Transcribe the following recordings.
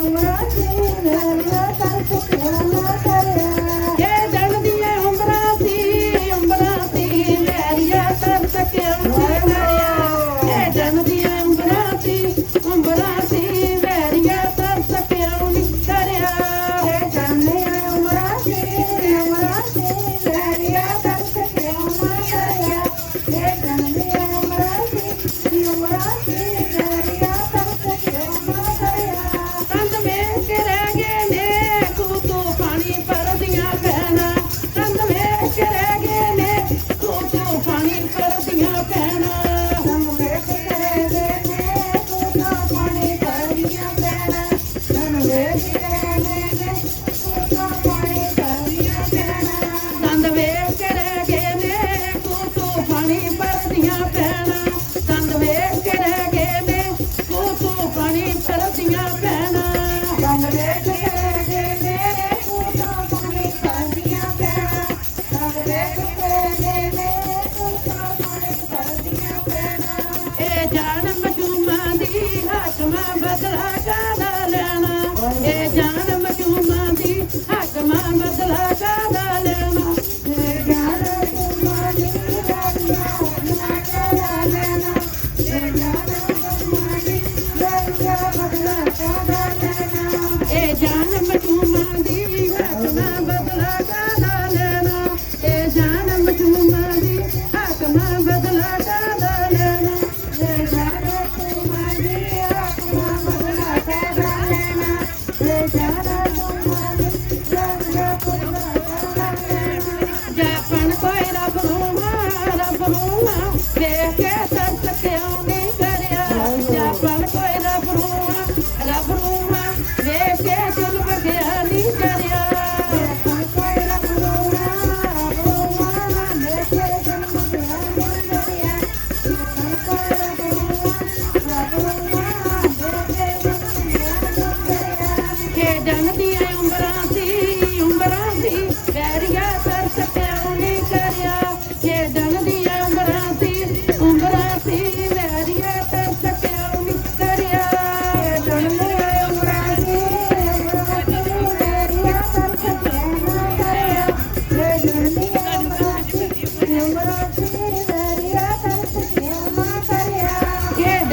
Yeah. Felipe.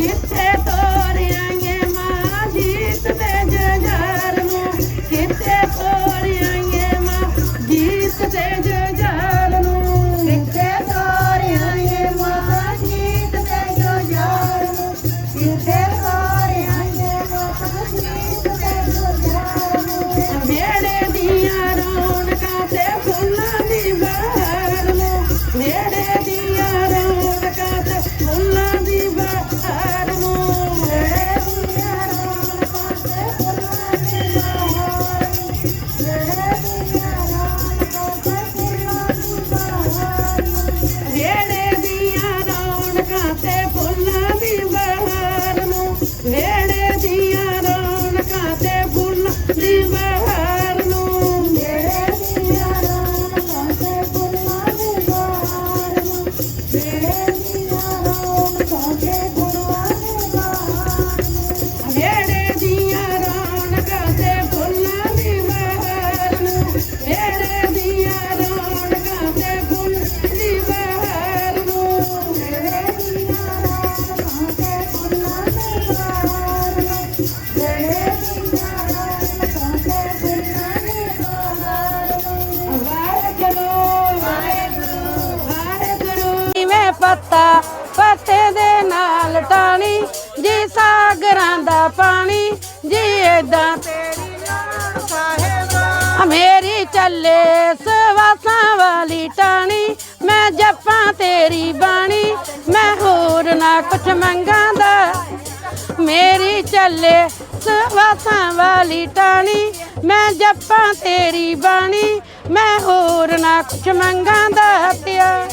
ਕਿੱਥੇ ਤੋਰਿਆਂਗੇ ਮਾਂ ਜੀਤ ਦੇ ਜਜਾਰ ਨੂੰ? ਕਿੱਥੇ ਤੋਰਿਆਂਗੇ ਮਾਂ ਜੀਤ ਦੇ ਜਜਾਰ ਨੂੰ? ਕਿੱਥੇ ਤੋਰਿਆਂਗੇ ਮਾਂ ਜੀਤ ਦੇ ਜਜਾਰ ਨੂੰ? ਕਿੱਥੇ ਪੱਤਾ, ਪੱਤੇ ਦੇ ਨਾਲ ਟਾਣੀ, ਜੀ ਸਾਗਰਾਂ ਦਾ ਪਾਣੀ, ਜੀ ਏਦਾਂ ਤੇਰੀ ਲੋੜ ਸਾਹਿਬਾ। ਮੇਰੀ ਚੱਲੇ ਸਵਾਸਾਂ ਵਾਲੀ ਟਾਣੀ, ਮੈਂ ਜਪਾਂ ਤੇਰੀ ਬਾਣੀ, ਮੈਂ ਹੋਰ ਨਾ ਕੁਛ ਮੰਗਾਂ ਦਾ ਮੇਰੀ ਚੱਲੇ ਸਵਾਸਾਂ ਵਾਲੀ ਟਾਣੀ, ਮੈਂ ਜਪਾਂ ਤੇਰੀ ਬਾਣੀ, ਮੈਂ ਹੋਰ ਨਾ ਕੁਛ ਮੰਗਾਂ ਦਾ ਹੱਤਿਆ